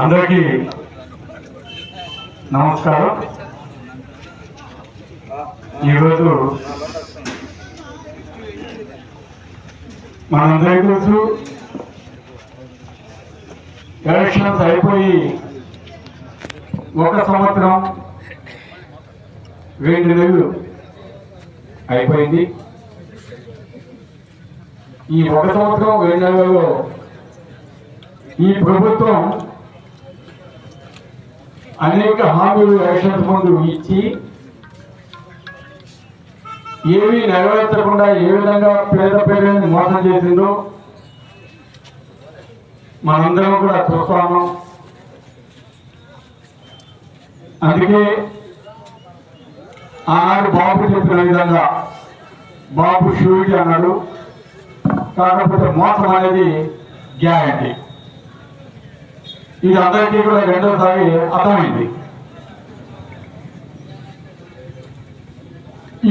అందరికీ నమస్కారం. ఈరోజు మనందరికీ తెలుసు ఎలక్షన్స్ అయిపోయి ఒక సంవత్సరం రెండు నెలలు అయిపోయింది. ఈ ఒక సంవత్సరం రెండు నెలలలో ఈ ప్రభుత్వం అనేక హామీలు ఎలక్షన్స్ ముందు ఇచ్చి ఏమీ నెరవేర్చకుండా ఏ విధంగా పేద పేదలను మోసం చేసిందో మనందరం కూడా చూస్తాము అందుకే ఆనాడు బాబు చెప్పిన విధంగా బాబు షూరిటీ అన్నాడు. కాకపోతే మోసం అనేది గ్యారంటీ. ఇది అందరికీ కూడా రెండోసారి అర్థమైంది.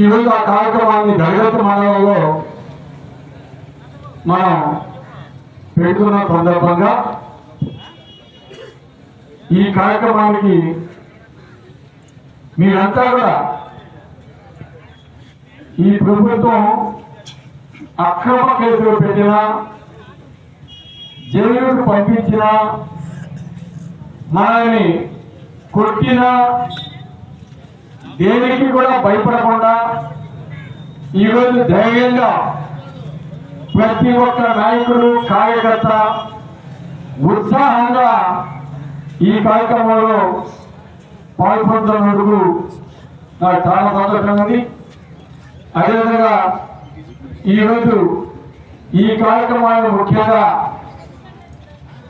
ఈరోజు ఆ కార్యక్రమాన్ని జగత్ మండలంలో మనం పెడుతున్న సందర్భంగా ఈ కార్యక్రమానికి మీరంతా కూడా ఈ ప్రభుత్వం అక్రమ కేసులు పెట్టినా జైలుకు పంపించినా మనల్ని కొట్టిన దేనికి కూడా భయపడకుండా ఈరోజు ధైర్యంగా ప్రతి ఒక్క నాయకుడు కార్యకర్త ఉత్సాహంగా ఈ కార్యక్రమంలో పాల్పొందుతున్నందుకు నాకు చాలా సంతోషంగా ఉంది. అదేవిధంగా ఈరోజు ఈ కార్యక్రమాన్ని ముఖ్యంగా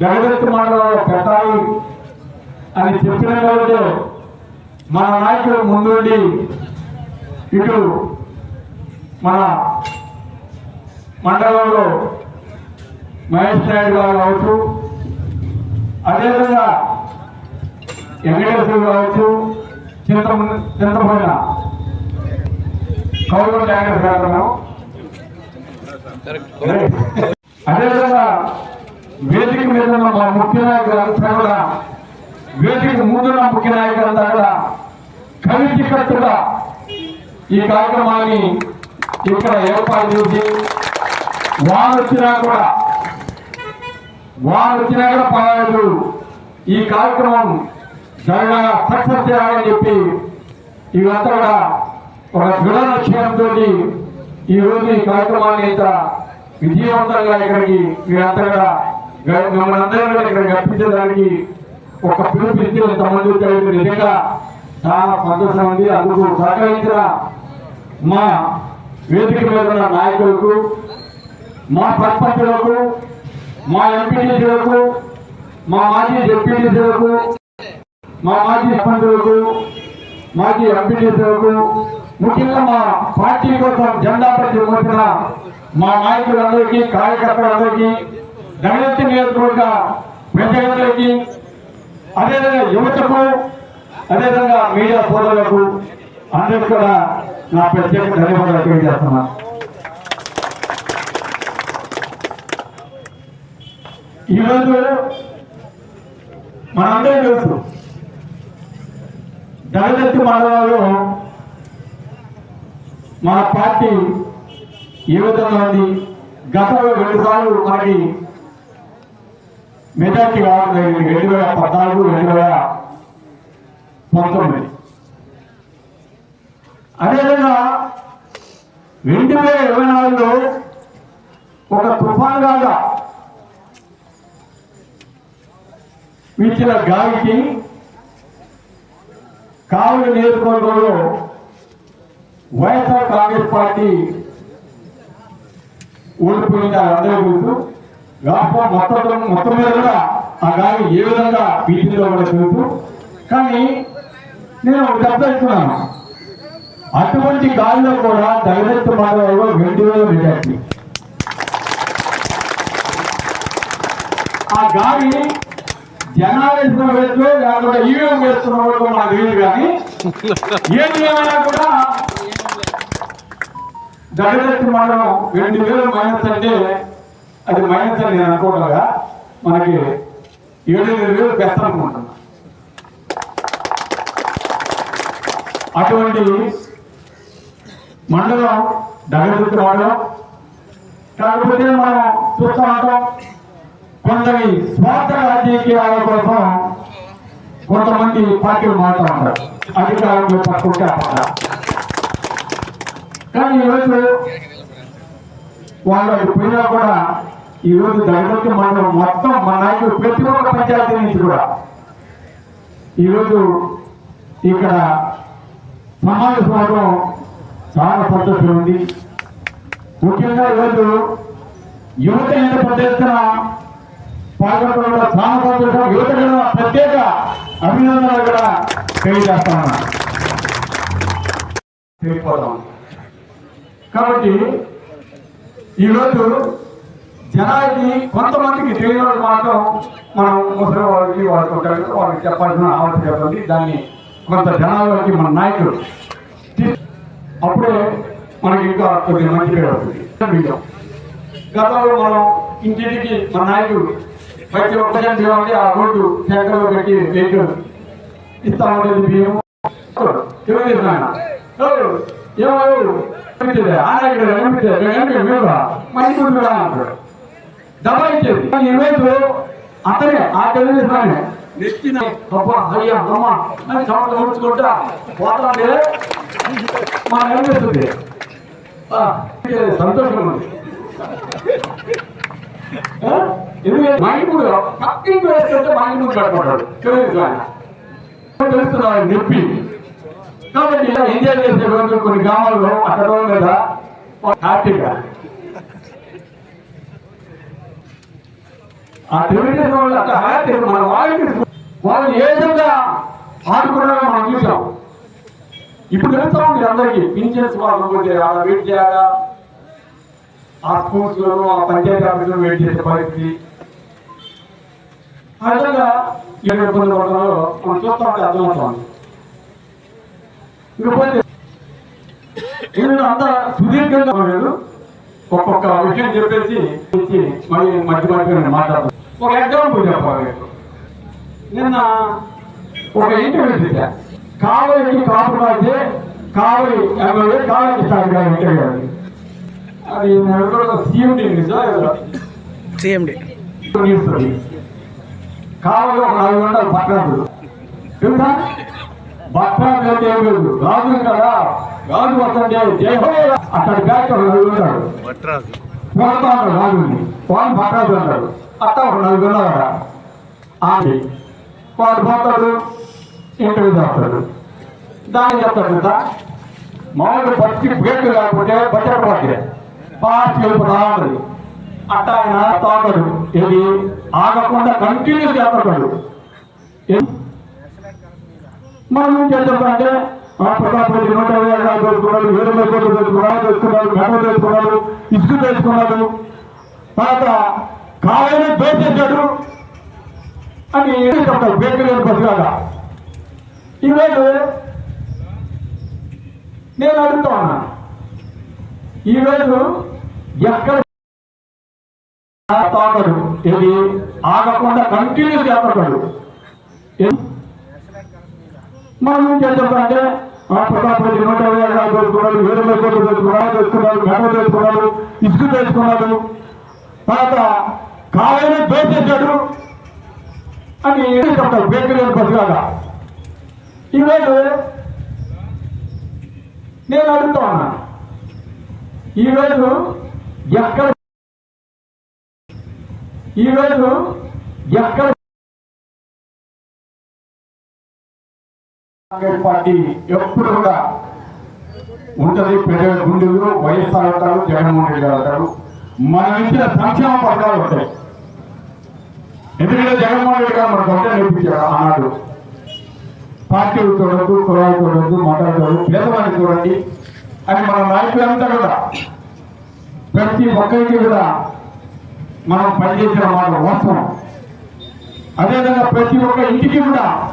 జగదత్తి మండలంలో పెట్టాలి అని చెప్పిన రోజు మన నాయకులు ముందుండి ఇటు మన మండలంలో మహేష్ నాయుడు గారు కావచ్చు అదేవిధంగా వెంకటేశ్వరు కావచ్చు చింత చింతపోయిన కౌరవ ట్యాంకర్ గారు అదేవిధంగా వేదిక మీద ఉన్న మా ముఖ్య నాయకులంతా కూడా వేదిక ముందున్న ముఖ్య నాయకులంతా కూడా కలిసి కట్టుగా ఈ కార్యక్రమాన్ని ఇక్కడ ఏర్పాటు చేసి వారు వచ్చినా కూడా వారు వచ్చినా కూడా పర్వాలేదు. ఈ కార్యక్రమం జరగా సక్సెస్ చేయాలని చెప్పి ఇవంతా కూడా ఒక దృఢ లక్ష్యంతో ఈ రోజు ఈ కార్యక్రమాన్ని ఇంత విజయవంతంగా ఇక్కడికి మీరంతా కూడా గ- మమ్మల్ని అందరం కూడా ఇక్కడికి అర్పించడానికి ఒక పిలుపునిచ్చి ఇంతమంది వచ్చారు నిజంగా చాలా సంతోషం ఉంది. అందుకు సహకరించిన మా వేదిక మీద ఉన్న నాయకులకు మా సర్పంచులకు మా ఎంపీటీసీలకు మా మాజీ ఎంపీటీసీలకు మా మాజీ సర్పంచులకు మాజీ ఎంపీటీసీలకు ముఖ్యంగా మా పార్టీ కోసం జెండా పట్టి వచ్చిన మా నాయకులందరికీ కార్యకర్తలందరికీ దళిత నియోజకవర్గ ప్రజలందరికీ అదేవిధంగా యువతకు అదేవిధంగా మీడియా సోదరులకు అందరికి కూడా నా ప్రత్యేక ధన్యవాదాలు తెలియజేస్తున్నాను ఈరోజు మనందరం తెలుసు దళదత్తి మండలంలో మన పార్టీ ఏ విధంగా ఉంది? గతంలో రెండుసార్లు మనకి మెజార్టీ కావడం జరిగింది రెండు వేల పద్నాలుగు రెండు వేల పంతొమ్మిది. అదేవిధంగా రెండు వేల ఇరవై నాలుగులో ఒక తుఫాన్ లాగా వీచిన గాలికి కావలి నియోజకవర్గంలో వైఎస్ఆర్ కాంగ్రెస్ పార్టీ ఓడిపోయింది అందరూ తెలుసు. రాష్ట్రం మొత్తం మొత్తం మీద కూడా ఆ గాలి ఏ విధంగా పీటీలో కూడా తెలుసు కానీ నేను ఒక డబ్బు ఇస్తున్నాను అటువంటి గాలిలో కూడా దళిత మాధవరావు రెండు వేల మెజార్టీ ఆ గాలి జనాలు వేసిన వేసుకో లేకపోతే ఈవీఎం వేస్తున్న వాళ్ళు నాకు తెలియదు కానీ ఏది ఏమైనా కూడా జగదత్తి మండలం రెండు వేలు మైనస్ అంటే అది మైనస్ అని నేను అనుకోవడంగా మనకి ఏడు ఎనిమిది వేలు పెస్తానుకుంటున్నా అటువంటి మండలం దగదుర్తి మండలం. కాకపోతే మనం చూస్తూ ఉంటాం కొందరి స్వార్థ రాజకీయాల కోసం కొంతమంది పార్టీలు మారుతూ ఉంటారు. అధికారంలో పట్టుకుంటే అక్కడ కానీ ఈరోజు వాళ్ళు అది పోయినా కూడా ఈరోజు దగదర్తి మండలం మొత్తం మన నాయకులు ప్రతి ఒక్క పంచాయతీ నుంచి కూడా ఈరోజు ఇక్కడ సమావేశం అవడం చాలా సంతోషం ఉంది. ముఖ్యంగా ఈరోజు యువత ఎంత పెద్ద ఎత్తున పాల్గొనడంలో చాలా సంతోషం. యువత ప్రత్యేక అభినందనలు కూడా తెలియజేస్తాను తెలియపోతాం కాబట్టి ఈరోజు జనానికి కొంతమందికి తెలియని మాత్రం మనం ముసలి వాళ్ళకి వాళ్ళకి ఉంటారు వాళ్ళకి చెప్పాల్సిన ఆవశ్యకత ఉంది దాన్ని కొంత జనాలకి మన నాయకులు అప్పుడే మనకి ఇంకా కొద్దిగా మంచి పేరు అవుతుంది గతంలో మనం ఇంటికి మన నాయకుడు ప్రతి ఒక్క చేయాలి ఆ రోడ్డు శాఖలో పెట్టి వెహికల్ ఇస్తా బియ్యం తెలుగుదేశం ఆయన ఏమో ఆ నాయకుడు అనిపించేది మేము మంచి గుర్తు కూడా అంటాడు డబ్బా ఇచ్చేది కానీ అతనే ఆ తెలుగుదేశం ఆయన నెత్తిన అబ్బా అయ్యా అమ్మ అని చమట ఊడ్చుకుంటా పోతాంటే మనం అనిపిస్తుంది ఆ, సంతోషం ఉంది. ఆ? ఎందుకంటే మా పక్కింటి వేసుకుంటే మైండ్ ఇంటి ముందు పెట్టుకుంటాడు తెలుగుదేశం ఆయన తెలుస్తున్నాడు నొప్పి? కాబట్టి ఇలా ఎంజాయ్ చేసే కొన్ని గ్రామాల్లో అక్కడ లేదా హ్యాపీగా. ఆ తెలుగుదేశం వాళ్ళు అక్కడ హ్యాపీ మన వాళ్ళకి వాళ్ళు ఏ విధంగా ఆడుకున్నారో మనం చూసాం. ఇప్పుడు తెలుస్తాం మీరు అందరికీ పింఛన్స్ వాళ్ళకపోతే అలా వెయిట్ చేయాలా? ఆ స్కూల్స్లో ఆ పంచాయతీ ఆఫీసులో వెయిట్ చేసే పరిస్థితి. ఆ విధంగా ఇరవై ఇబ్బంది పడుతున్నారో మనం చూస్తా ఉంటే అర్థమవుతుంది ఇకపోతే నేను అంత సుదీర్ఘంగా ఒక్కొక్క విషయం చెప్పేసి మళ్ళీ మధ్య మధ్య నేను మాట్లాడతాను. ఒక ఎగ్జాంపుల్ చెప్పాలి. మీకు. నిన్న ఒక ఇంటర్వ్యూ చేశా. కావలికి కాపు రాసే కావలి ఎమ్మెల్యే కావలి గారు ఇంటర్వ్యూ అది సీఎండి సిఎండి కావలి ఒక నాలుగు గంటలు పట్టణాలు తెలుసా? పట్టణాలు అంటే ఏం లేదు. రాజు కదా. రాజు వస్తుంటే అక్కడ బ్యాక్ ఉంటాడు ఉంటాడు రాజుని. వాడు పట్టణాలు ఉంటాడు అత్త ఒక నలుగురు ఉన్నాడు ఆమె వాడు పోతాడు ఇంటర్వ్యూ చేస్తాడు దాన్ని చెప్తాడు కదా మామూలు బతికి బ్రేక్ కాకపోతే బట్టలు పోతే ఫాస్ట్ వెళ్ళిపోతా ఉంటుంది. అట్ట ఆయన తాగడు ఇది ఆగకుండా కంటిన్యూస్ చేస్తాడు మనం ఏం చేద్దామంటే ఆ ప్రతాప్ రెడ్డి నూట ఇరవై ఎకరాలు దోచుకున్నాడు ఏడు వందల కోట్లు దోచుకున్నాడు దోచుకున్నాడు మెడ దోచుకున్నాడు ఇసుక దోచుకున్నాడు తర్వాత కావాలని దోచేశాడు అని ఏం చెప్తాడు బేకరీ బస్సులాగా ఈరోజు నేను అడుగుతా ఉన్నా. ఈరోజు ఎక్కడ తాగడు? ఇది ఆగకుండా కంటిన్యూస్ చేస్తాడు మనం ఏం చేస్తామంటే ప్రతాపరెడ్డి నూట ఇరవై ఎకరాలు దోచుకున్నాడు? ఏడు వందల కోట్లు తెచ్చుకున్నాడు తెచ్చుకున్నాడు మెడ తెచ్చుకున్నాడు ఇసుక తెచ్చుకున్నాడు తర్వాత కావాలని దోచేశాడు అని ఏం చెప్తాడు బేకరీ పసిగా ఈరోజు నేను అడుగుతా ఉన్నా. ఈరోజు ఎక్కడ ఈరోజు ఎక్కడ కాంగ్రెస్ పార్టీ ఎప్పుడు కూడా ఉంటది పెద్ద గుండెలు వైఎస్ఆర్ అంటారు జగన్మోహన్ రెడ్డి గారు అంటారు. మనం ఇచ్చిన సంక్షేమ పథకాలు ఉంటాయి. ఎందుకంటే జగన్మోహన్ రెడ్డి గారు మన ఒకటే నేర్పించారు ఆనాడు. పార్టీలు చూడద్దు కులాలు చూడద్దు మతాలు చూడదు పేదవాడిని చూడండి. అని మన నాయకులంతా కూడా. ప్రతి ఒక్కరికి కూడా మనం పనిచేసిన మాట వాస్తవం. అదేవిధంగా ప్రతి ఒక్క ఇంటికి కూడా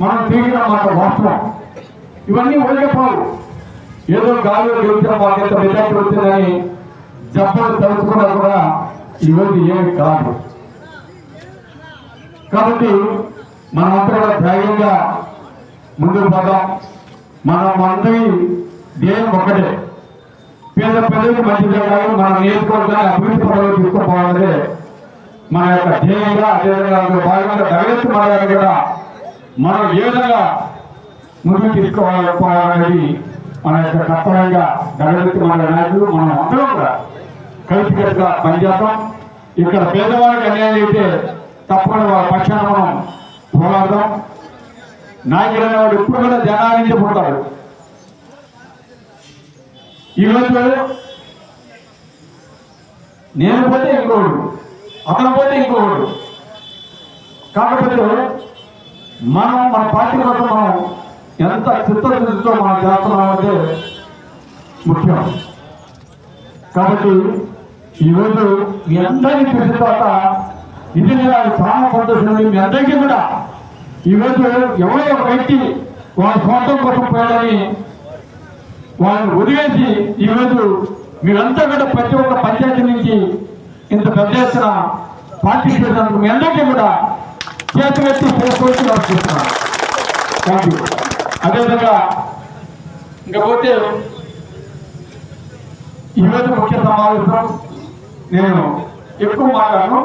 మనం తిరిగిన మాట వాస్తవం. ఇవన్నీ ఉండకపోవు ఏదో గాలిలో గెలిచిన వాళ్ళకి ఎంత మెజార్టీ వచ్చిందని జబ్బలు తలుచుకున్నా కూడా ఈరోజు ఏమి కాదు. కాబట్టి మనమంతా కూడా ధైర్యంగా ముందుకు పోదాం. మనం అందరి ధ్యేయం ఒక్కటే. పేద ప్రజలకు మంచి జరగాలి మనం నియోజకవర్గాన్ని అభివృద్ధి పనులు తీసుకుపోవాలనే మన యొక్క ధ్యేయంగా అదేవిధంగా అందులో భాగంగా తరగతి మార్గాన్ని కూడా మనం ఏ విధంగా ముందుకు తీసుకోవాలనేది మన యొక్క కర్తవ్యంగా తరగతి మార్గ నాయకులు మనం అందరం కూడా కలిసికట్టుగా పనిచేస్తాం ఇక్కడ పేదవాళ్ళకి అన్యాయం అయితే తప్పకుండా వాళ్ళ పక్షాన మనం పోరాడదాం. నాయకుడు అనేవాడు ఎప్పుడు కూడా జనానికి పుడతాడు. ఈరోజు నేను పోతే ఇంకోడు అతను పోతే ఇంకోడు. కాకపోతే మనం మన పార్టీ కోసం మనం ఎంత చిత్తశుద్ధితో మనం చేస్తున్నామంటే ముఖ్యం. కాబట్టి ఈరోజు మీ అందరినీ చూసిన తర్వాత ఇది నాకు చాలా సంతోషం మీ అందరికీ కూడా ఈరోజు ఎవరో ఒక వ్యక్తి వాళ్ళ స్వార్థం కోసం పోయాడని వాళ్ళని వదిలేసి ఈరోజు మీరంతా కూడా ప్రతి ఒక్క పంచాయతీ నుంచి ఇంత పెద్ద ఎత్తున పార్టిసిపేట్ చేసినందుకు మీ అందరికీ కూడా చేతులు ఎత్తి పోస్ట్ నడుస్తున్నాను థ్యాంక్ యూ అదేవిధంగా ఇంకపోతే ఈరోజు ముఖ్య సమావేశం నేను ఎక్కువ మాట్లాడను.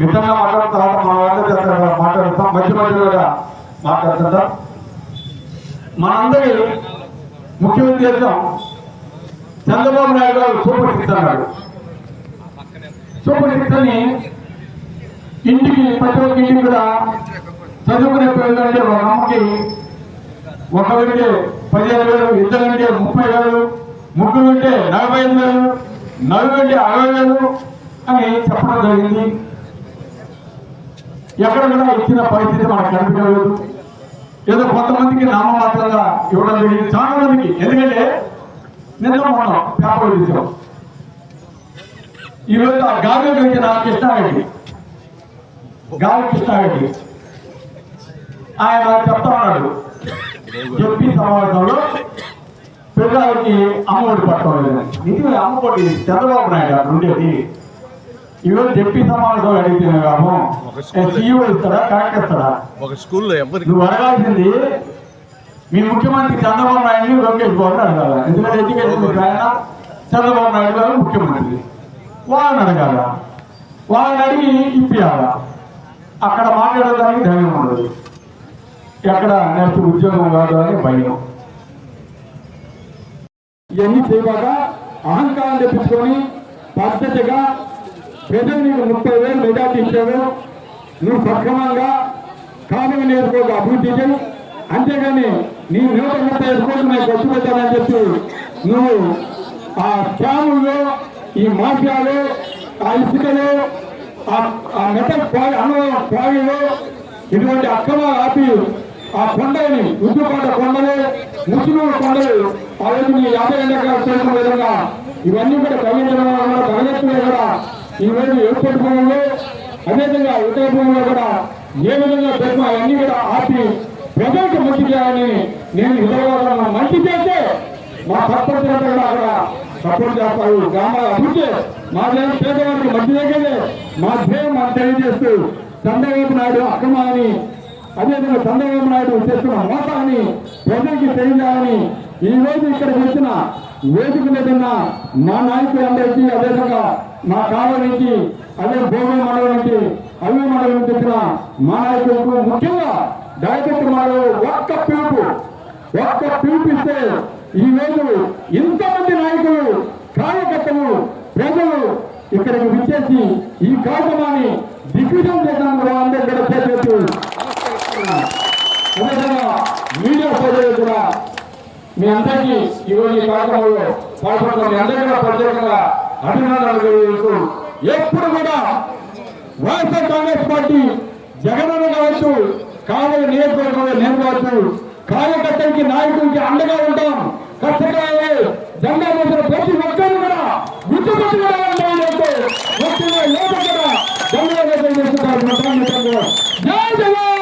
మితంగా మాట్లాడిన తర్వాత మా వాళ్ళ మాట్లాడుతాం మధ్య మధ్యలో మాట్లాడుతుంటాం. మనందరి ముఖ్య ఉద్దేశం చంద్రబాబు నాయుడు గారు సూపర్ సిక్స్ అన్నాడు. సూపర్ సిక్స్ అని ఇంటికి ప్రతి ఒక్క ఇంటికి కూడా చదువుకునే పిల్లలంటే ఒక అమ్మకి ఒక వెంటే పదిహేను వేలు ఇద్దరు అంటే ముప్పై వేలు ముగ్గురు అంటే నలభై ఐదు వేలు నలుగురు అంటే అరవై వేలు అని చెప్పడం జరిగింది. ఎక్కడ కూడా ఇచ్చిన పరిస్థితి మనకు కనిపించలేదు. ఏదో కొంతమందికి నామమాత్రంగా ఇవ్వడం లేదు చాలా మందికి. ఎందుకంటే నిన్న మనం పేపర్ తీసాం. ఈరోజు ఆ గాలి పెంచిన కృష్ణారెడ్డి గాలి కృష్ణారెడ్డి ఆయన చెప్తా ఉన్నాడు. చెప్పి సమావేశంలో పిల్లలకి అమ్మఒడి పట్టడం లేదు నిజమే అమ్మఒడి చంద్రబాబు నాయుడు గారు ఉండేది ఈరోజు చెప్పి సమావేశం అడిగితే కాము సీఈఓ ఇస్తాడా కరెక్ట్ ఇస్తాడా? ఒక స్కూల్లో ఎవరికి నువ్వు అడగాల్సింది మీ ముఖ్యమంత్రి చంద్రబాబు నాయుడు లోకేష్ బాబు అడగాల? ఎందుకంటే ఎడ్యుకేషన్ ఆయన చంద్రబాబు నాయుడు గారు ముఖ్యమంత్రి వాళ్ళని అడగాల? వాళ్ళని అడిగి ఇప్పియాల? అక్కడ మాట్లాడడానికి ధైర్యం ఉండదు. ఎక్కడ నెక్స్ట్ ఉద్యోగం కాదు అని భయం. ఇవన్నీ చేయబాక అహంకారం తెప్పించుకొని పద్ధతిగా ప్రజలు నీకు ముప్పై వేలు మెజార్టీ ఇచ్చావు నువ్వు సక్రమంగా కామన్ నేర్చుకోక అభివృద్ధి చేయి అంతేగాని నీ నూట ముప్పై ఐదు కోట్లు నాకు ఖర్చు పెట్టాలని చెప్పి నువ్వు ఆ స్కాముల్లో ఈ మాఫియాలో ఆ ఇసుకలో ఆ- మెటల్ క్వారీ అన్నవరం క్వారీలు ఇటువంటి అక్రమాలు ఆపి ఆ కొండని ఉద్దుపాట కొండలు ముసుగు కొండలు ఆ రోజు నీ యాభై ఎండ విధంగా ఇవన్నీ కూడా తగ్గించడం వల్ల తరగతులే కూడా ఈరోజు రోజు ఎయిర్పోర్ట్ భూములు అదేవిధంగా ఇతర భూముల్లో కూడా ఏ విధంగా పెట్టినా అవన్నీ కూడా ఆపి ప్రజలకు మంచి చేయాలని నేను హృదయవాదంలో మంచి చేస్తే మా సర్పంచ్ కూడా అక్కడ సపోర్ట్ చేస్తారు. గ్రామాల అభివృద్ధి మా దేశం పేదవారికి మంచి దగ్గరే మా ధ్యేయం మాకు తెలియజేస్తూ చంద్రబాబు నాయుడు అక్రమాన్ని అదేవిధంగా చంద్రబాబు నాయుడు చేస్తున్న మోసాన్ని ప్రజలకి తెలియజేయాలని ఈ రోజు ఇక్కడికి వచ్చిన వేదిక మీద మా నాయకులందరికీ అదేవిధంగా మా కాలం నుంచి అదే భూమి మండలం నుంచి అవి మండలం నుంచి మా నాయకులకు ముఖ్యంగా డైరెక్టర్ మండలం ఒక్క పిలుపు ఒక్క పిలిపిస్తే ఈ రోజు ఇంతమంది నాయకులు కార్యకర్తలు ప్రజలు ఇక్కడికి విచ్చేసి ఈ కార్యక్రమాన్ని దిగ్విజయం చేసినందుకు అందరూ కూడా చేసేట్టు అదేవిధంగా మీడియా సోదరులు కూడా మీ అందరికీ ఈరోజు ఈ కార్యక్రమంలో పాల్గొన్న మీ అందరికీ కూడా ప్రత్యేకంగా అభినందనలు తెలియజేస్తూ ఎప్పుడు కూడా వైఎస్ఆర్ కాంగ్రెస్ పార్టీ జగనన్న కావచ్చు కావాలి నియోజకవర్గంలో నేను కావచ్చు కార్యకర్తలకి నాయకులకి అండగా ఉంటాం కష్టకాలే జెండా మోసిన ప్రతి ఒక్కరు కూడా గుర్తుపట్టి కూడా ఉంటాం ముఖ్యంగా యువత కూడా చేస్తున్నారు జై జగన్